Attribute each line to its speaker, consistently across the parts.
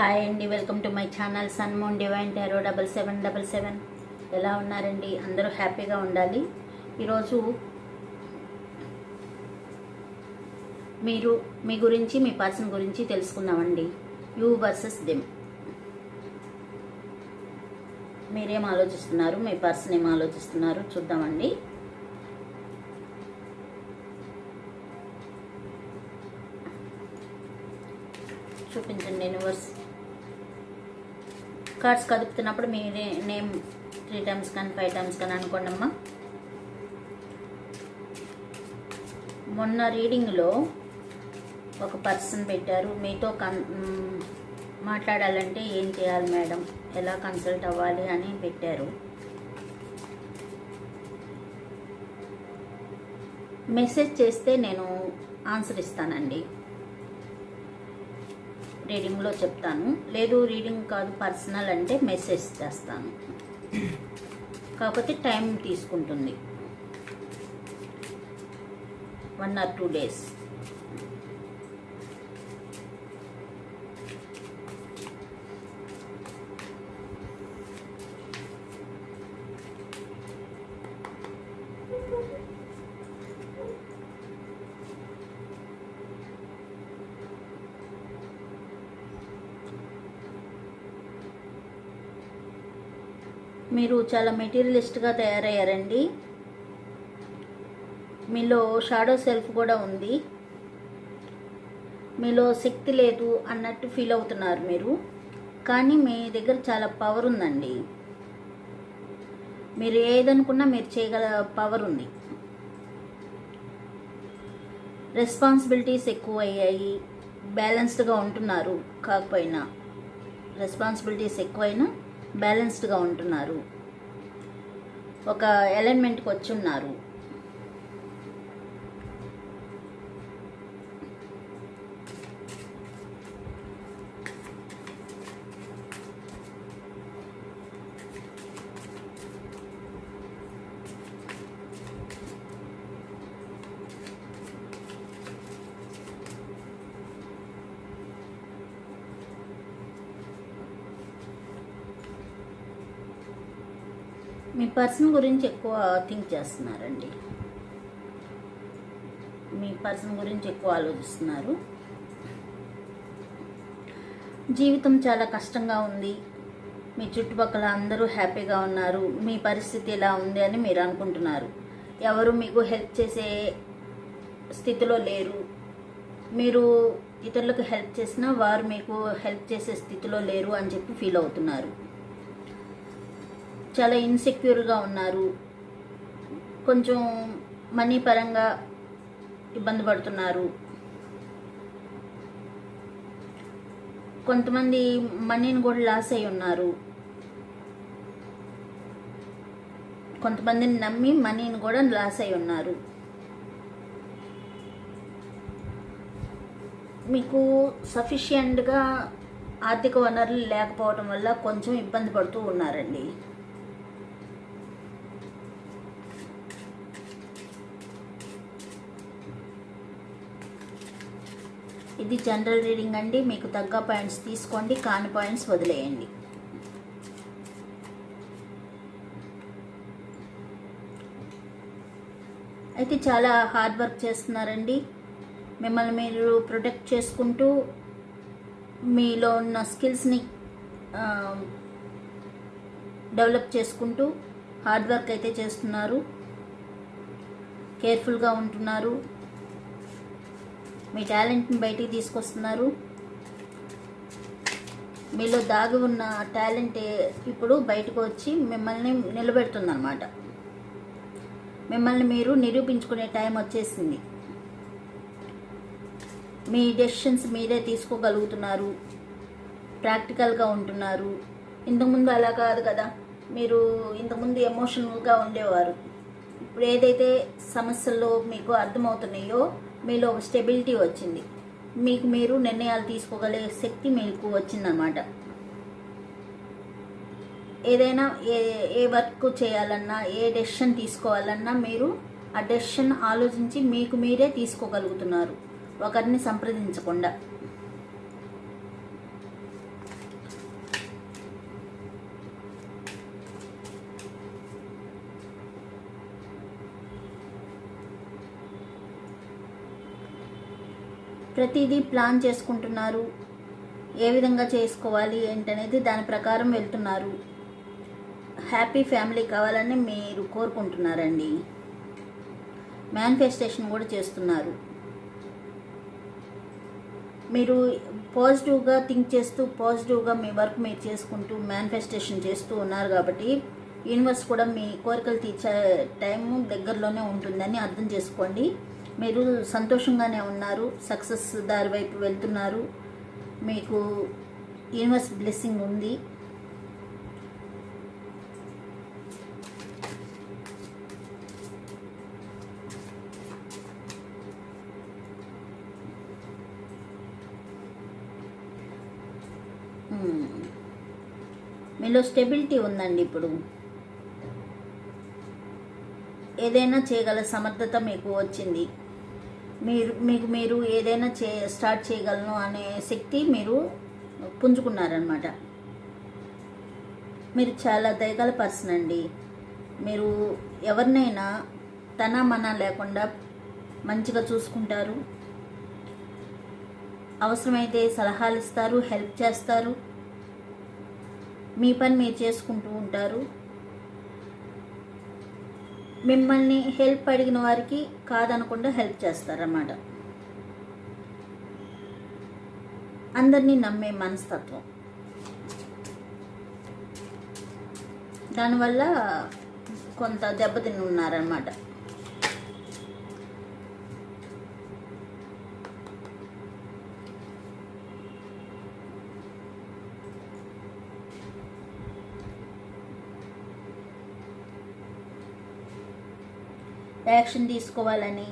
Speaker 1: Hi అండి welcome to my channel sun moon divine tarot double seven double seven. ఎలా ఉన్నారండి? అందరూ హ్యాపీగా ఉండాలి. ఈరోజు మీరు మీ గురించి మీ పర్సన్ గురించి తెలుసుకుందామండి. You versus them. మీరేం ఆలోచిస్తున్నారు? మీ పర్సన్ ఏం ఆలోచిస్తున్నారు? చూద్దామండి. చూపించండి యూనివర్స్ కార్డ్స్ కదుపుతున్నప్పుడు మీ నేమ్ త్రీ టైమ్స్ కానీ ఫైవ్ టైమ్స్ కానీ అనుకోండి అమ్మా మొన్న రీడింగ్లో ఒక పర్సన్ పెట్టారు. మీతో కన్ మాట్లాడాలంటే ఏం చేయాలి మేడం? ఎలా కన్సల్ట్ అవ్వాలి అని పెట్టారు. మెసేజ్ చేస్తే నేను ఆన్సర్ ఇస్తానండి. రీడింగ్లో చెప్తాను. లేదు రీడింగ్ కాదు పర్సనల్ అంటే మెసేజ్ చేస్తాను. కాకపోతే టైం తీసుకుంటుంది. One or two days. మీరు చాలా మెటీరియలిస్ట్గా తయారయ్యారండి. మీలో షాడో సెల్ఫ్ కూడా ఉంది. మీలో శక్తి లేదు అన్నట్టు ఫీల్ అవుతున్నారు మీరు. కానీ మీ దగ్గర చాలా పవర్ ఉందండి. మీరు ఏదనుకున్నా మీరు చేయగల పవర్ ఉంది. రెస్పాన్సిబిలిటీస్ ఎక్కువ అయ్యాయి బ్యాలెన్స్డ్గా ఉంటున్నారు. కాకపోయినా రెస్పాన్సిబిలిటీస్ ఎక్కువైనా బ్యాలెన్స్డ్గా ఉంటున్నారు. ఒక ఎలైన్మెంట్కి వచ్చి మీ పర్సన్ గురించి ఎక్కువ థింక్ చేస్తున్నారండి. మీ పర్సన్ గురించి ఎక్కువ ఆలోచిస్తున్నారు. జీవితం చాలా కష్టంగా ఉంది. మీ చుట్టుపక్కల అందరూ హ్యాపీగా ఉన్నారు. మీ పరిస్థితి ఎలా ఉంది అని మీరు అనుకుంటున్నారు. ఎవరు మీకు హెల్ప్ చేసే స్థితిలో లేరు. మీరు ఇతరులకు హెల్ప్ చేసినా వారు మీకు హెల్ప్ చేసే స్థితిలో లేరు అని చెప్పి ఫీల్ అవుతున్నారు. చాలా ఇన్సెక్యూర్గా ఉన్నారు. కొంచెం మనీ పరంగా ఇబ్బంది పడుతున్నారు. కొంతమంది మనీని కూడా లాస్ అయి ఉన్నారు. కొంతమందిని నమ్మి మనీని కూడా లాస్ అయి ఉన్నారు. మీకు సఫిషియెంట్గా ఆర్థిక వనరులు లేకపోవడం వల్ల కొంచెం ఇబ్బంది పడుతూ ఉన్నారండి. ఇది జనరల్ రీడింగ్ అండి. మీకు తగ్గ పాయింట్స్ తీసుకోండి. కాని పాయింట్స్ వదిలేయండి. అయితే చాలా హార్డ్ వర్క్ చేస్తున్నారండి. మిమ్మల్ని మీరు ప్రొటెక్ట్ చేసుకుంటూ మీలో ఉన్న స్కిల్స్ని డెవలప్ చేసుకుంటూ హార్డ్ వర్క్ అయితే చేస్తున్నారు. కేర్ఫుల్గా ఉంటున్నారు. మీ టాలెంట్ని బయటికి తీసుకొస్తున్నారు. మీలో దాగి ఉన్న టాలెంట్ ఇప్పుడు బయటకు వచ్చి మిమ్మల్ని నిలబెడుతుందన్నమాట. మిమ్మల్ని మీరు నిరూపించుకునే టైం వచ్చేసింది. మీ డెసిషన్స్ మీరే తీసుకోగలుగుతున్నారు. ప్రాక్టికల్గా ఉంటున్నారు. ఇంతకుముందు అలా కాదు కదా. మీరు ఇంతకుముందు ఎమోషనల్గా ఉండేవారు. ఇప్పుడు ఏదైతే సమస్యల్లో మీకు అర్థమవుతున్నాయో మీలో ఒక స్టెబిలిటీ వచ్చింది. మీకు మీరు నిర్ణయాలు తీసుకోగలిగే శక్తి మీకు వచ్చిందనమాట ఏదైనా ఏ ఏ వర్క్ చేయాలన్నా ఏ డెసిషన్ తీసుకోవాలన్నా మీరు ఆ డెసిషన్ ఆలోచించి మీకు మీరే తీసుకోగలుగుతున్నారు. ఒకరిని సంప్రదించకుండా. ప్రతిదీ ప్లాన్ చేసుకుంటున్నారు. ఏ విధంగా చేసుకోవాలి ఏంటనేది దాని ప్రకారం వెళ్తున్నారు. హ్యాపీ ఫ్యామిలీ కావాలని మీరు కోరుకుంటున్నారండి. మేనిఫెస్టేషన్ కూడా చేస్తున్నారు. మీరు పాజిటివ్గా థింక్ చేస్తూ పాజిటివ్గా మీ వర్క్ మీరు చేసుకుంటూ మేనిఫెస్టేషన్ చేస్తూ ఉన్నారు కాబట్టి యూనివర్స్ కూడా మీ కోరికలు తీర్చే టైము దగ్గరలోనే ఉంటుందని అర్థం చేసుకోండి. మీరు సంతోషంగానే ఉన్నారు సక్సెస్ దారి వైపు వెళ్తున్నారు. మీకు యూనివర్స్ బ్లెస్సింగ్ ఉంది. మీలో స్టెబిలిటీ ఉందండి ఇప్పుడు. ఏదైనా చేయగల సమర్థత మీకు వచ్చింది. మీరు మీకు మీరు ఏదైనా చే స్టార్ట్ చేయగలను అనే శక్తి మీరు పుంజుకున్నారనమాట మీరు చాలా దయగల పర్సన్ అండి. మీరు ఎవరినైనా తన మన లేకుండా మంచిగా చూసుకుంటారు. అవసరమైతే సలహాలు ఇస్తారు హెల్ప్ చేస్తారు. మీ పని మీరు చేసుకుంటూ ఉంటారు. మిమ్మల్ని హెల్ప్ అడిగిన వారికి కాదనకుండా హెల్ప్ చేస్తారన్నమాట. అందరినీ నమ్మే మనస్తత్వం. దానివల్ల కొంత దెబ్బతిని ఉన్నారనమాట యాక్షన్ తీసుకోవాలని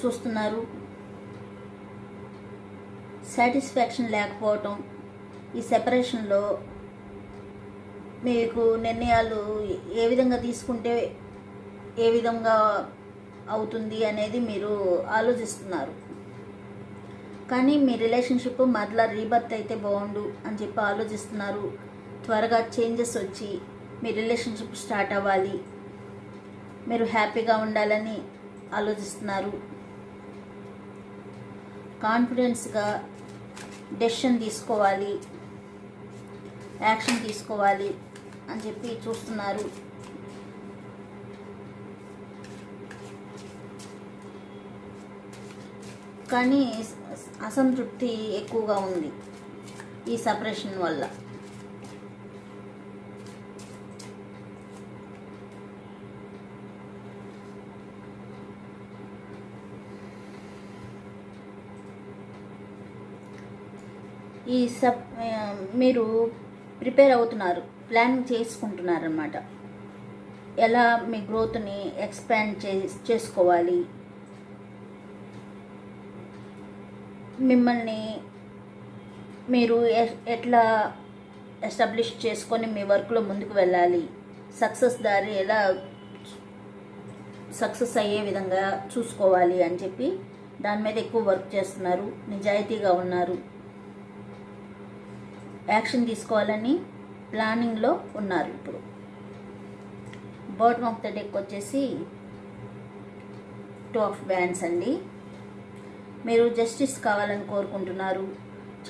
Speaker 1: చూస్తున్నారు. సాటిస్ఫాక్షన్ లేకపోవటం ఈ సెపరేషన్లో మీకు నిర్ణయాలు ఏ విధంగా తీసుకుంటే ఏ విధంగా అవుతుంది అనేది మీరు ఆలోచిస్తున్నారు. కానీ మీ రిలేషన్షిప్ మరలా రీబర్త్ అయితే బాగుండు అని చెప్పి ఆలోచిస్తున్నారు. త్వరగా చేంజెస్ వచ్చి మీ రిలేషన్షిప్ స్టార్ట్ అవ్వాలి. మీరు హ్యాపీగా ఉండాలని ఆలోచిస్తున్నారు. కాన్ఫిడెన్స్గా డెసిషన్ తీసుకోవాలి. యాక్షన్ తీసుకోవాలి అని చెప్పి చూస్తున్నారు. కానీ అసంతృప్తి ఎక్కువగా ఉంది ఈ సపరేషన్ వల్ల. ఈ సబ్ మీరు ప్రిపేర్ అవుతున్నారు ప్లాన్ చేసుకుంటున్నారనమాట ఎలా మీ గ్రోత్ని ఎక్స్పాండ్ చే చేసుకోవాలి? మిమ్మల్ని మీరు ఎట్లా ఎస్టాబ్లిష్ చేసుకొని మీ వర్క్లో ముందుకు వెళ్ళాలి? సక్సెస్ దారి ఎలా సక్సెస్ అయ్యే విధంగా చూసుకోవాలి అని చెప్పి దాని మీద ఎక్కువ వర్క్ చేస్తున్నారు నిజాయితీగా ఉన్నారు. యాక్షన్ తీసుకోవాలని ప్లానింగ్లో ఉన్నారు ఇప్పుడు. బాటమ్ ఆఫ్ ద డెక్ వచ్చేసి టూ ఆఫ్ బ్యాండ్స్ అండి. మీరు జస్టిస్ కావాలని కోరుకుంటున్నారు.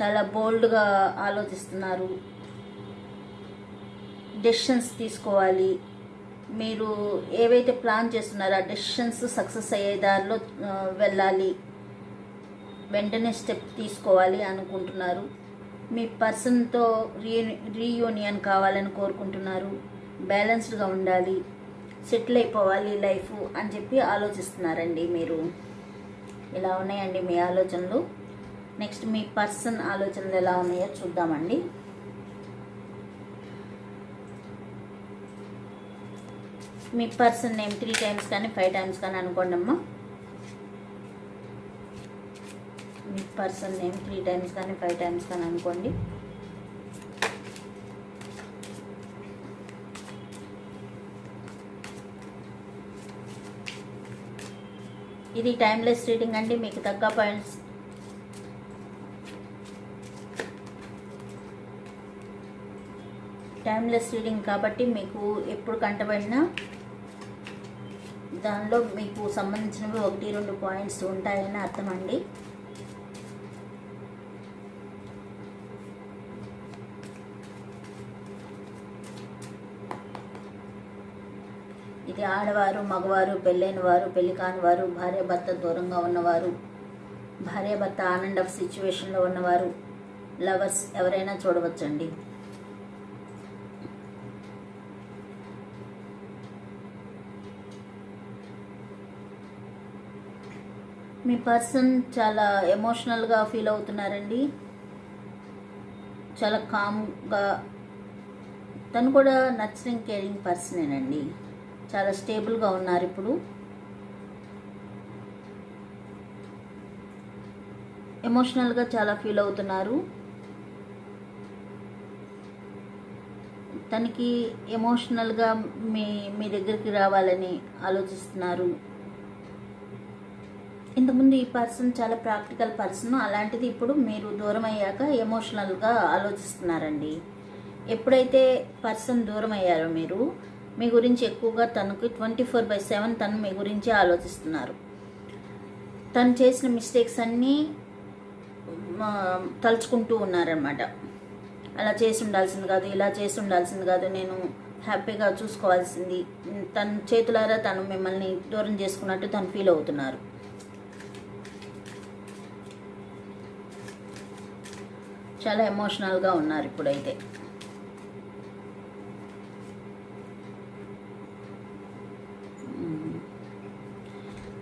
Speaker 1: చాలా బోల్డ్గా ఆలోచిస్తున్నారు. డెసిషన్స్ తీసుకోవాలి. మీరు ఏవైతే ప్లాన్ చేస్తున్నారో ఆ డెసిషన్స్ సక్సెస్ అయ్యే దారిలో వెళ్ళాలి. వెంటనే స్టెప్ తీసుకోవాలి అనుకుంటున్నారు. మీ పర్సన్తో రీ రీయూనియన్ కావాలని కోరుకుంటున్నారు. బ్యాలెన్స్డ్గా ఉండాలి. సెటిల్ అయిపోవాలి లైఫ్ అని చెప్పి ఆలోచిస్తున్నారండి మీరు. ఇలా ఉన్నాయండి మీ ఆలోచనలు? నెక్స్ట్ మీ పర్సన్ ఆలోచనలు ఎలా ఉన్నాయో చూద్దామండి. మీ పర్సన్ నేమ్ త్రీ టైమ్స్ కానీ ఫైవ్ టైమ్స్ కానీ అనుకోండి అమ్మా మీ పర్సన్ నేమ్ త్రీ టైమ్స్ కానీ ఫైవ్ టైమ్స్ కానీ అనుకోండి. ఇది టైమ్లెస్ రీడింగ్ అండి మీకు తగ్గ పాయింట్స్. టైమ్లెస్ రీడింగ్ కాబట్టి మీకు ఎప్పుడు కంటబడినా దానిలో మీకు సంబంధించినవి ఒకటి రెండు పాయింట్స్ ఉంటాయని అర్థం ఇది ఆడవారు మగవారు పెళ్ళైన వారు పెళ్ళి కాని వారు భార్య భర్త దూరంగా ఉన్నవారు భార్య భర్త ఆనండ్ ఆఫ్ సిచ్యువేషన్లో ఉన్నవారు లవర్స్ ఎవరైనా చూడవచ్చండి. మీ పర్సన్ చాలా ఎమోషనల్గా ఫీల్ అవుతున్నారండి. చాలా కామ్గా తను కూడా నర్చరింగ్ కేరింగ్ పర్సనేనండి చాలా స్టేబుల్గా ఉన్నారు ఇప్పుడు. ఎమోషనల్గా చాలా ఫీల్ అవుతున్నారు. తనకి ఎమోషనల్గా మీ మీ దగ్గరికి రావాలని ఆలోచిస్తున్నారు. ఇంతకుముందు ఈ పర్సన్ చాలా ప్రాక్టికల్ పర్సన్ అలాంటిది ఇప్పుడు మీరు దూరం అయ్యాక ఎమోషనల్గా ఆలోచిస్తున్నారండి. ఎప్పుడైతే పర్సన్ దూరం అయ్యారో మీరు మీ గురించి ఎక్కువగా తనకు ట్వంటీ ఫోర్ బై సెవెన్ తను మీ గురించి ఆలోచిస్తున్నారు. తను చేసిన మిస్టేక్స్ అన్నీ తలుచుకుంటూ ఉన్నారనమాట అలా చేసి ఉండాల్సింది కాదు ఇలా చేసి ఉండాల్సింది కాదు నేను హ్యాపీగా చూసుకోవాల్సింది. తన చేతులారా తను మిమ్మల్ని దూరం చేసుకున్నట్టు తను ఫీల్ అవుతున్నారు. చాలా ఎమోషనల్గా ఉన్నారు ఇప్పుడైతే.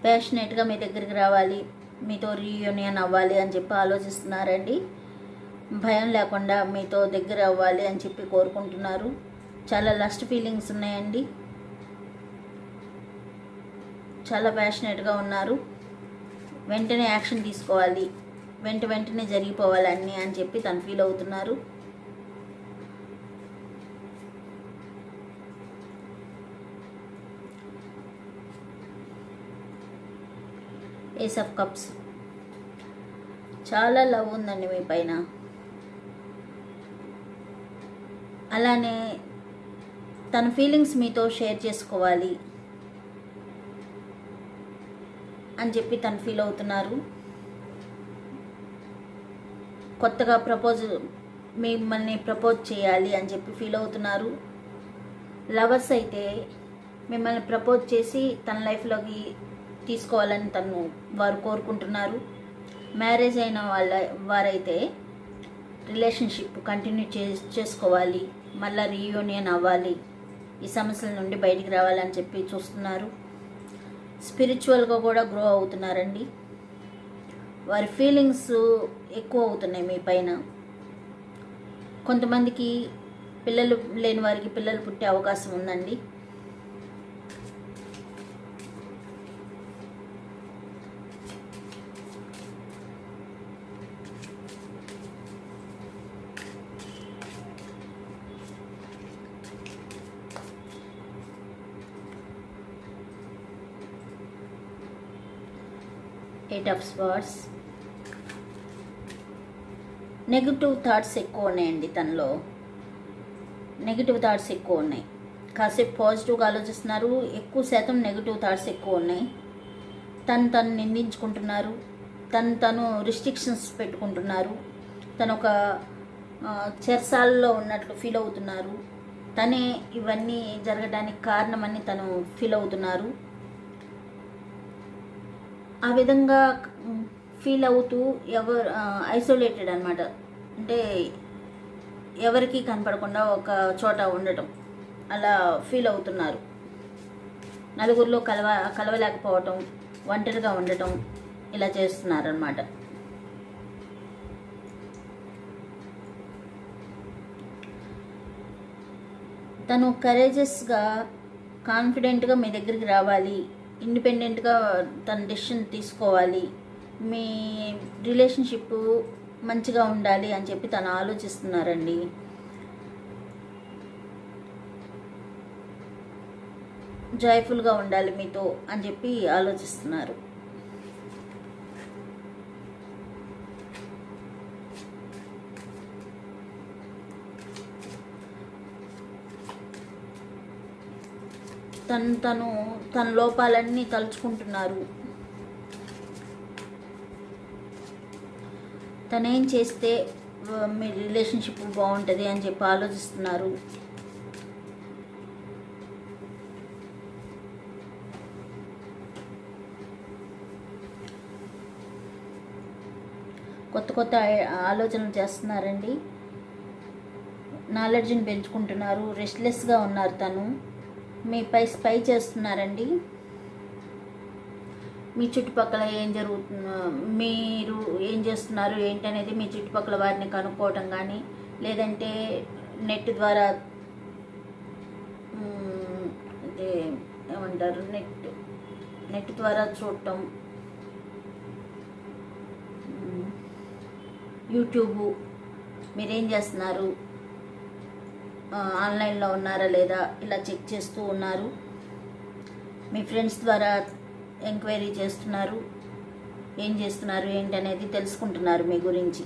Speaker 1: ప్యాషనేట్గా మీ దగ్గరికి రావాలి మీతో రీయూనియన్ అవ్వాలి అని చెప్పి ఆలోచిస్తున్నారండి. భయం లేకుండా మీతో దగ్గర అవ్వాలి అని చెప్పి కోరుకుంటున్నారు. చాలా లస్ట్ ఫీలింగ్స్ ఉన్నాయండి. చాలా ప్యాషనేట్గా ఉన్నారు. వెంటనే యాక్షన్ తీసుకోవాలి. వెంట వెంటనే జరిగిపోవాలి అన్నీ అని చెప్పి తను ఫీల్ అవుతున్నారు. Ace of cups. చాలా లవ్ ఉందండి మీ పైన. అలానే తన ఫీలింగ్స్ మీతో షేర్ చేసుకోవాలి అని చెప్పి తను ఫీల్ అవుతున్నారు. కొత్తగా ప్రపోజ్ మిమ్మల్ని ప్రపోజ్ చేయాలి అని చెప్పి ఫీల్ అవుతున్నారు. లవర్స్ అయితే మిమ్మల్ని ప్రపోజ్ చేసి తన లైఫ్లోకి తీసుకోవాలని తను వారు కోరుకుంటున్నారు. మ్యారేజ్ అయిన వాళ్ళ వారైతే రిలేషన్షిప్ కంటిన్యూ చే చేసుకోవాలి. మళ్ళీ రీయూనియన్ అవ్వాలి. ఈ సమస్యల నుండి బయటికి రావాలని చెప్పి చూస్తున్నారు. స్పిరిచువల్గా కూడా గ్రో అవుతున్నారండి. వారి ఫీలింగ్స్ ఎక్కువ అవుతున్నాయి మీ పైన. కొంతమందికి పిల్లలు లేని వారికి పిల్లలు పుట్టే అవకాశం ఉందండి. Eight of swords negative thoughts ఎక్కువ ఉన్నాయండి తనలో. నెగిటివ్ థాట్స్ ఎక్కువ ఉన్నాయి. కాసేపు పాజిటివ్గా ఆలోచిస్తున్నారు. ఎక్కువ శాతం నెగిటివ్ థాట్స్ ఎక్కువ ఉన్నాయి. తను తను నిందించుకుంటున్నారు. తను తను రిస్ట్రిక్షన్స్ పెట్టుకుంటున్నారు. తను ఒక ఆ, చెరసాలలో ఉన్నట్లు ఫీల్ అవుతున్నారు. తనే ఇవన్నీ జరగడానికి కారణమని తను ఫీల్ అవుతున్నారు. ఆ విధంగా ఫీల్ అవుతూ ఎవరు ఐసోలేటెడ్ అనమాట అంటే ఎవరికి కనపడకుండా ఒక చోట ఉండటం. అలా ఫీల్ అవుతున్నారు. నలుగురిలో కలవ కలవలేకపోవటం ఒంటరిగా ఉండటం ఇలా చేస్తున్నారనమాట తను కరేజెస్గా కాన్ఫిడెంట్గా మీ దగ్గరికి రావాలి. ఇండిపెండెంట్గా తన డెసిషన్ తీసుకోవాలి. మీ రిలేషన్షిప్ మంచిగా ఉండాలి అని చెప్పి తను ఆలోచిస్తున్నారండి. జాయ్ఫుల్గా ఉండాలి మీతో అని చెప్పి ఆలోచిస్తున్నారు. తను తను తన లోపాలన్నీ తలుచుకుంటున్నారు. తనేం చేస్తే మీ రిలేషన్షిప్ బాగుంటుంది అని చెప్పి ఆలోచిస్తున్నారు. కొత్త కొత్త ఆలోచనలు చేస్తున్నారండి. నాలెడ్జ్ని పెంచుకుంటున్నారు. రెస్ట్లెస్గా ఉన్నారు తను. మీపై స్పై చేస్తున్నారండి. మీ చుట్టుపక్కల ఏం జరుగుతుందో మీరు ఏం చేస్తున్నారు ఏంటనేది మీ చుట్టుపక్కల వారిని కనుక్కోవటం కానీ లేదంటే నెట్ ద్వారా అదే ఏమంటారు నెట్ నెట్ ద్వారా చూడటం యూట్యూబ్ యూట్యూబు మీరేం చేస్తున్నారు? ఆన్లైన్లో ఉన్నారా లేదా ఇలా చెక్ చేస్తూ ఉన్నారు. మీ ఫ్రెండ్స్ ద్వారా ఎంక్వైరీ చేస్తున్నారు. ఏం చేస్తున్నారు ఏంటనేది తెలుసుకుంటున్నారు మీ గురించి.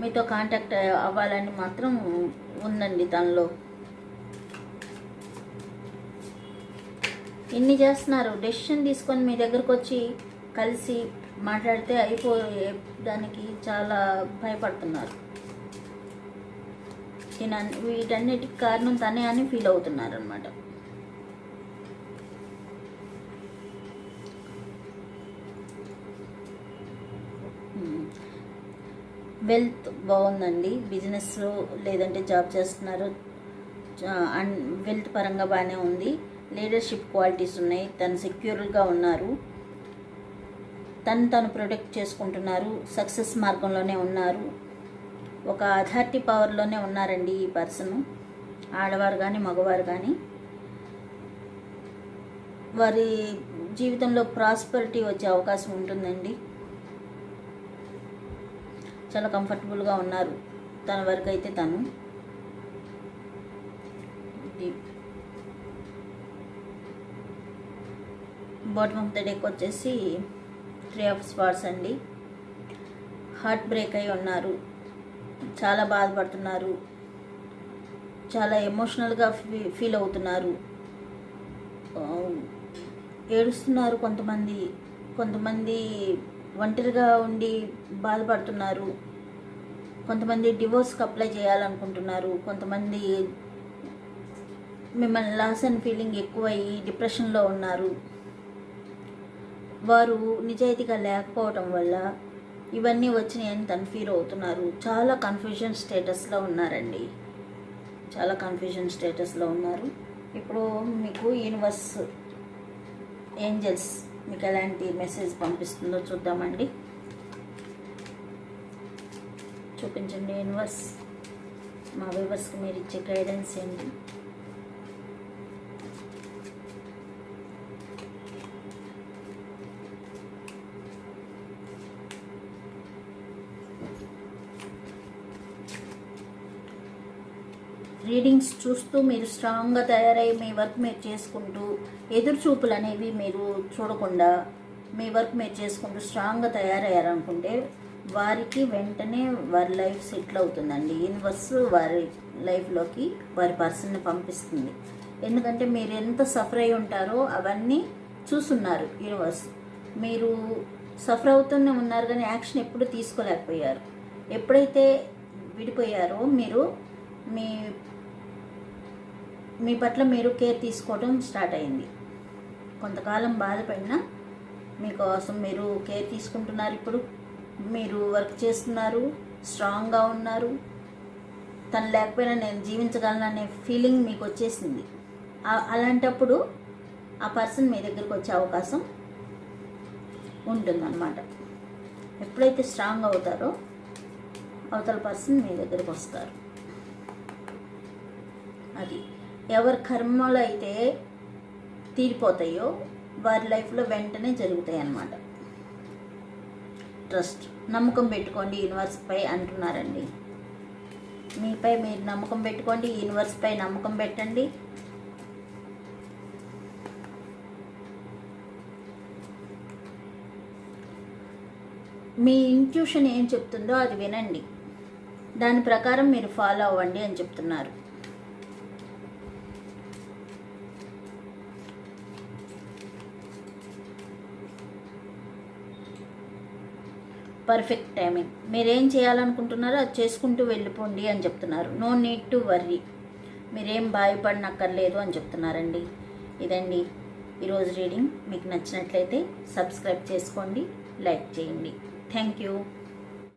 Speaker 1: మీతో కాంటాక్ట్ అవ్వాలని మాత్రం ఉందండి తనలో. ఇన్ని చేస్తున్నారు. డెసిషన్ తీసుకొని మీ దగ్గరకు వచ్చి కలిసి మాట్లాడితే అయిపోయే దానికి చాలా భయపడుతున్నారు. ఈయన వీటన్నిటికి కారణం తనే అని ఫీల్ అవుతున్నారు అనమాట వెల్త్ బాగుందండి. బిజినెస్ లేదంటే జాబ్ చేస్తున్నారు. అండ్ వెల్త్ పరంగా బాగానే ఉంది. లీడర్షిప్ క్వాలిటీస్ ఉన్నాయి. తను సెక్యూర్గా ఉన్నారు. తను తను ప్రొటెక్ట్ చేసుకుంటున్నారు సక్సెస్ మార్గంలోనే ఉన్నారు. ఒక అథారిటీ పవర్లోనే ఉన్నారండి ఈ పర్సన్. ఆడవారు కానీ మగవారు కానీ వారి జీవితంలో ప్రాస్పరిటీ వచ్చే అవకాశం ఉంటుందండి. చాలా కంఫర్టబుల్గా ఉన్నారు. తన వరకు అయితే తను. బాటమ్ ఆఫ్ ద డెక్ వచ్చేసి త్రీ ఆఫ్ స్పాట్స్ అండి. హార్ట్ బ్రేక్ అయి ఉన్నారు. చాలా బాధపడుతున్నారు. చాలా ఎమోషనల్గా ఫీ ఫీల్ అవుతున్నారు. ఏడుస్తున్నారు కొంతమంది. కొంతమంది ఒంటరిగా ఉండి బాధపడుతున్నారు. కొంతమంది డివోర్స్కి అప్లై చేయాలనుకుంటున్నారు. కొంతమంది మిమ్మల్ని లాస్ అండ్ ఫీలింగ్ ఎక్కువయ్యి డిప్రెషన్లో ఉన్నారు. వారు నిజాయితీగా లేకపోవటం వల్ల ఇవన్నీ వచ్చినాయని తను ఫీల్ అవుతున్నారు. చాలా కన్ఫ్యూజన్ స్టేటస్లో ఉన్నారండి. చాలా కన్ఫ్యూజన్ స్టేటస్లో ఉన్నారు. ఇప్పుడు మీకు యూనివర్స్ ఏంజల్స్ మీకు ఎలాంటి మెసేజ్ పంపిస్తుందో చూద్దామండి. చూపించండి యూనివర్స్ మా వ్యూవర్స్కి మీరు ఇచ్చే గైడెన్స్ ఏంటి? రీడింగ్స్ చూస్తూ మీరు స్ట్రాంగ్గా తయారై మీ వర్క్ మీరు చేసుకుంటూ ఎదురు చూపులు అనేవి మీరు చూడకుండా మీ వర్క్ మీరు చేసుకుంటూ స్ట్రాంగ్గా తయారయ్యారనుకుంటే వారికి వెంటనే వారి లైఫ్ సెటిల్ అవుతుందండి. యూనివర్స్ వారి లైఫ్లోకి వారి పర్సన్ని పంపిస్తుంది. ఎందుకంటే మీరు ఎంత సఫర్ అయి ఉంటారో అవన్నీ చూస్తున్నారు యూనివర్స్. మీరు సఫర్ అవుతూనే ఉన్నారు కానీ యాక్షన్ ఎప్పుడు తీసుకోలేకపోయారు. ఎప్పుడైతే విడిపోయారో మీరు మీ మీ పట్ల మీరు కేర్ తీసుకోవడం స్టార్ట్ అయింది. కొంతకాలం బాధపడినా మీకోసం మీరు కేర్ తీసుకుంటున్నారు ఇప్పుడు. మీరు వర్క్ చేస్తున్నారు స్ట్రాంగ్గా ఉన్నారు. తను లేకపోయినా నేను జీవించగలను అనే ఫీలింగ్ మీకు వచ్చేసింది అలాంటప్పుడు ఆ పర్సన్ మీ దగ్గరికి వచ్చే అవకాశం ఉంటుందన్నమాట. ఎప్పుడైతే స్ట్రాంగ్ అవుతారో అవతల పర్సన్ మీ దగ్గరికి వస్తారు. అది. ఎవరి కర్మలు అయితే తీరిపోతాయో వారి లైఫ్లో వెంటనే జరుగుతాయి అన్నమాట. ట్రస్ట్ నమ్మకం పెట్టుకోండి యూనివర్స్పై అంటున్నారండి. మీపై మీరు నమ్మకం పెట్టుకోండి యూనివర్స్పై నమ్మకం పెట్టండి. మీ ఇంట్యూషన్ ఏం చెప్తుందో అది వినండి. దాని ప్రకారం మీరు ఫాలో అవ్వండి అని చెప్తున్నారు. పర్ఫెక్ట్ టైమింగ్ మీరేం చేయాలనుకుంటున్నారో అది చేసుకుంటూ వెళ్ళిపోండి అని చెప్తున్నారు. నో నీడ్ టు వర్రీ మీరేం భయపడనక్కర్లేదు అని చెప్తున్నారండి. ఇదండి ఈరోజు రీడింగ్. మీకు నచ్చినట్లయితే సబ్స్క్రైబ్ చేసుకోండి లైక్ చేయండి. Thank you